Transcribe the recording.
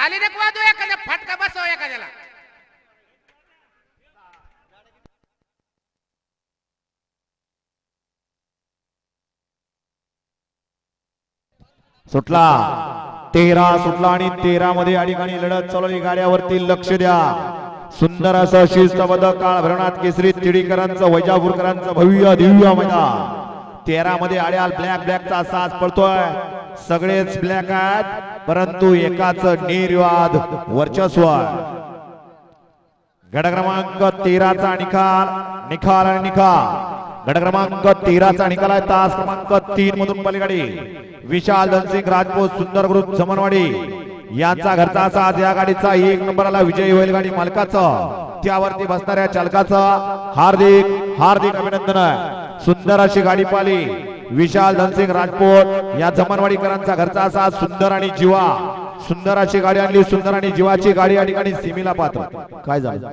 खाली नको वाजू एखाद्या फटका बसव एखाद्याला. सुटला. तेरा सुटला आणि तेरा मध्ये या ठिकाणी लढत चालवली गाड्यावरती लक्ष द्या. सुंदर असं शिस्तबद्ध काळ भरणात केसरी तिडीकरांचं वैजापूरकरांचं भव्य दिव्य मैदान. तेरा मध्ये आड्याल ब्लॅक ब्लॅकचा साज पडतोय. सगळेच ब्लॅक आहेत परंतु एकाच निर्वाद वर्चस्व आहे. गड क्रमांक तेराचा निकाल निकाल आणि निकाल. गड क्रमांक तेराचा निकाल आहे तास क्रमांक तीन मधून पलीकडे. विशाल धनसिंग राजपूत सुंदर ग्रुप जमनवाडी यांचा घरचा साथ या गाडीचा एक नंबरला विजयी होईल गाडी मालकाचं. त्यावरती बसणाऱ्या चालकाचं हार्दिक हार्दिक अभिनंदन आहे. सुंदर अशी गाडी पाली विशाल धनसिंग राजपूत या जमनवाडीकरांचा घरचा असा सुंदर आणि जीवा. सुंदर अशी गाडी आणली. सुंदर आणि जीवाची गाडी या ठिकाणी सीमेला पात्र. काय झालं?